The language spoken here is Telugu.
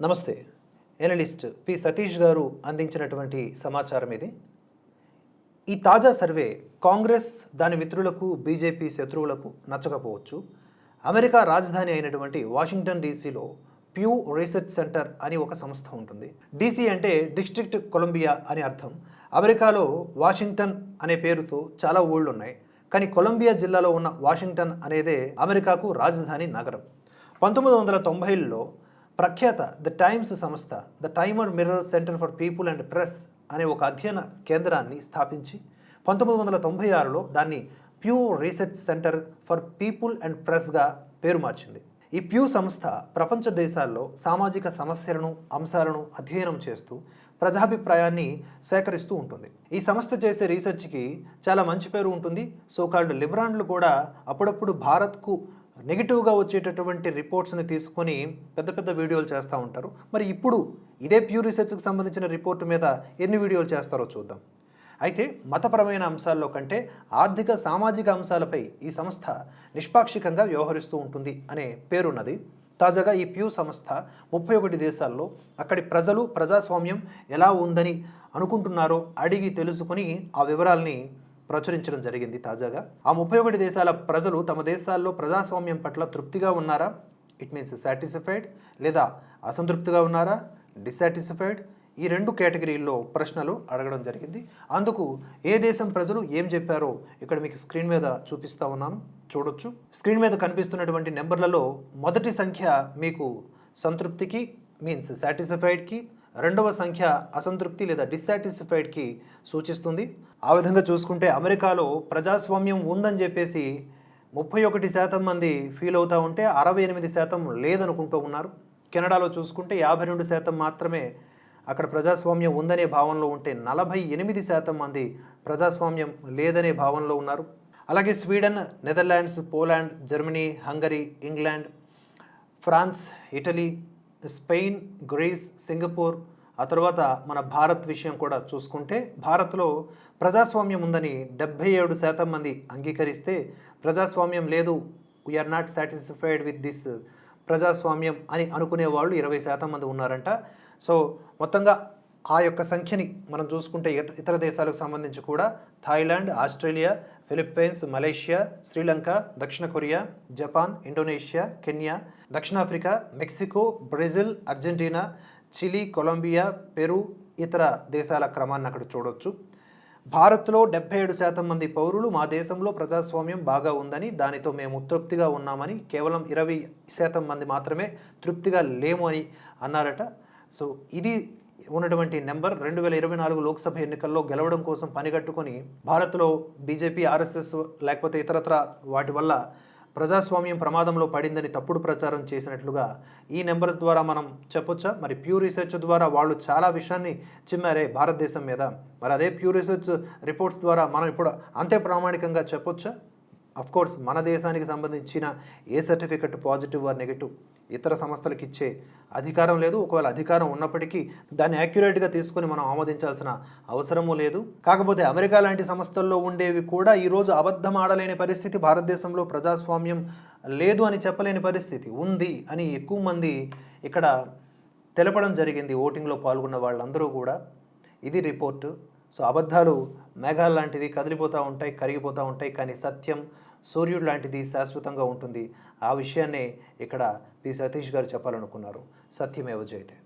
నమస్తే. ఎనలిస్ట్ పి సతీష్ గారు అందించినటువంటి సమాచారం ఇది. ఈ తాజా సర్వే కాంగ్రెస్ దాని మిత్రులకు బీజేపీ శత్రువులకు నచ్చకపోవచ్చు. అమెరికా రాజధాని అయినటువంటి వాషింగ్టన్ డీసీలో ప్యూ రీసెర్చ్ సెంటర్ అని ఒక సంస్థ ఉంటుంది. డీసీ అంటే డిస్ట్రిక్ట్ కొలంబియా అని అర్థం. అమెరికాలో వాషింగ్టన్ అనే పేరుతో చాలా ఊళ్ళు ఉన్నాయి కానీ కొలంబియా జిల్లాలో ఉన్న వాషింగ్టన్ అనేదే అమెరికాకు రాజధాని నగరం. పంతొమ్మిది వందల తొంభైలో ప్రఖ్యాత ద టైమ్స్ సంస్థ the time and mirror centre for people and press అనే ఒక అధ్యయన కేంద్రాన్ని స్థాపించి పంతొమ్మిది వందల తొంభై ఆరులో దాన్ని Pew research centre for people and ప్రెస్గా పేరు మార్చింది. ఈ ప్యూ సంస్థ ప్రపంచ దేశాల్లో సామాజిక సమస్యలను అంశాలను అధ్యయనం చేస్తూ ప్రజాభిప్రాయాన్ని సేకరిస్తూ ఉంటుంది. ఈ సంస్థ చేసే రీసెర్చ్కి చాలా మంచి పేరు ఉంటుంది. సో కాల్డ్ లిబరాన్లు కూడా అప్పుడప్పుడు భారత్కు నెగిటివ్గా వచ్చేటటువంటి రిపోర్ట్స్ని తీసుకొని పెద్ద పెద్ద వీడియోలు చేస్తూ ఉంటారు. మరి ఇప్పుడు ఇదే ప్యూ రీసెర్చ్కి సంబంధించిన రిపోర్ట్ మీద ఎన్ని వీడియోలు చేస్తారో చూద్దాం. అయితే మతపరమైన అంశాల్లో కంటే ఆర్థిక సామాజిక అంశాలపై ఈ సంస్థ నిష్పాక్షికంగా వ్యవహరిస్తూ ఉంటుంది అనే పేరున్నది. తాజాగా ఈ ప్యూ సంస్థ ముప్పై ఒకటి దేశాల్లో అక్కడి ప్రజలు ప్రజాస్వామ్యం ఎలా ఉందని అనుకుంటున్నారో అడిగి తెలుసుకుని ఆ వివరాల్ని ప్రచురించడం జరిగింది తాజాగా. ఆ ముప్పై ఒకటి దేశాల ప్రజలు తమ దేశాల్లో ప్రజాస్వామ్యం పట్ల తృప్తిగా ఉన్నారా? ఇట్ మీన్స్ సాటిస్ఫైడ్ లేదా అసంతృప్తిగా ఉన్నారా? డిస్సాటిస్ఫైడ్ ఈ రెండు కేటగిరీల్లో ప్రశ్నలు అడగడం జరిగింది. అందుకు ఏ దేశం ప్రజలు ఏం చెప్పారో ఇక్కడ మీకు స్క్రీన్ మీద చూపిస్తా ఉన్నాను. చూడొచ్చు. స్క్రీన్ మీద కనిపిస్తున్నటువంటి నెంబర్లలో మొదటి సంఖ్య మీకు సంతృప్తికి మీన్స్ సాటిస్ఫైడ్కి రెండవ సంఖ్య అసంతృప్తి లేదా డిస్సాటిస్ఫైడ్కి సూచిస్తుంది. ఆ విధంగా చూసుకుంటే అమెరికాలో ప్రజాస్వామ్యం ఉందని చెప్పేసి ముప్పై ఒకటి శాతం మంది ఫీల్ అవుతూ ఉంటే అరవై ఎనిమిది శాతం లేదనుకుంటూ ఉన్నారు. కెనడాలో చూసుకుంటే యాభై రెండు శాతం మాత్రమే అక్కడ ప్రజాస్వామ్యం ఉందనే భావనలో ఉంటే నలభై ఎనిమిది శాతం మంది ప్రజాస్వామ్యం లేదనే భావనలో ఉన్నారు. అలాగే Sweden Netherlands Poland Germany Hungary England France Italy Spain Greece Singapore ఆ తర్వాత మన భారత్ విషయం కూడా చూసుకుంటే భారత్లో ప్రజాస్వామ్యం ఉందని డెబ్భై ఏడు శాతం మంది అంగీకరిస్తే ప్రజాస్వామ్యం లేదు we're not satisfied with this ప్రజాస్వామ్యం అని అనుకునే వాళ్ళు ఇరవై శాతం మంది ఉన్నారంట. సో మొత్తంగా ఆ యొక్క సంఖ్యని మనం చూసుకుంటే ఇత ఇతర దేశాలకు సంబంధించి కూడా Thailand Australia Philippines Malaysia Sri Lanka దక్షిణ కొరియా జపాన్ ఇండోనేషియా కెన్యా దక్షిణాఫ్రికా Mexico Brazil Argentina Chile Colombia Peru ఇతర దేశాల క్రమాన్ని అక్కడ చూడొచ్చు. భారత్లో డెబ్బై ఏడు శాతం మంది పౌరులు మా దేశంలో ప్రజాస్వామ్యం బాగా ఉందని దానితో మేము తృప్తిగా ఉన్నామని కేవలం ఇరవై శాతం మంది మాత్రమే తృప్తిగా లేము అని అన్నారట. సో ఇది ఉన్నటువంటి నెంబర్ రెండు వేల ఇరవై నాలుగు లోక్సభ ఎన్నికల్లో గెలవడం కోసం పనిగట్టుకొని భారత్లో బీజేపీ ఆర్ఎస్ఎస్ లేకపోతే ఇతరత్ర వాటి వల్ల ప్రజాస్వామ్యం ప్రమాదంలో పడిందని తప్పుడు ప్రచారం చేసినట్లుగా ఈ నెంబర్స్ ద్వారా మనం చెప్పొచ్చా? మరి ప్యూ రీసెర్చ్ ద్వారా వాళ్ళు చాలా విషయాన్ని చిమ్మారే భారతదేశం మీద. మరి అదే ప్యూ రీసెర్చ్ రిపోర్ట్స్ ద్వారా మనం ఇప్పుడు అంతే ప్రామాణికంగా చెప్పొచ్చా? కోర్స్ మన దేశానికి సంబంధించిన ఏ సర్టిఫికెట్ పాజిటివ్ ఆర్ నెగిటివ్ ఇతర సంస్థలకు ఇచ్చే అధికారం లేదు. ఒకవేళ అధికారం ఉన్నప్పటికీ దాన్ని యాక్యురేట్గా తీసుకొని మనం ఆమోదించాల్సిన అవసరము లేదు. కాకపోతే అమెరికా లాంటి సంస్థల్లో ఉండేవి కూడా ఈరోజు అబద్ధం ఆడలేని పరిస్థితి భారతదేశంలో ప్రజాస్వామ్యం లేదు అని చెప్పలేని పరిస్థితి ఉంది అని ఎక్కువ మంది ఇక్కడ తెలపడం జరిగింది. ఓటింగ్లో పాల్గొన్న వాళ్ళందరూ కూడా ఇది రిపోర్టు. సో అబద్ధాలు మేఘాలు లాంటివి కదిలిపోతూ ఉంటాయి కరిగిపోతూ ఉంటాయి. కానీ సత్యం సూర్యుడు లాంటిది శాశ్వతంగా ఉంటుంది. ఆ విషయాన్నే ఇక్కడ పి. సతీష్ గారు చెప్పాలనుకున్నారు. సత్యమేవ జయతే.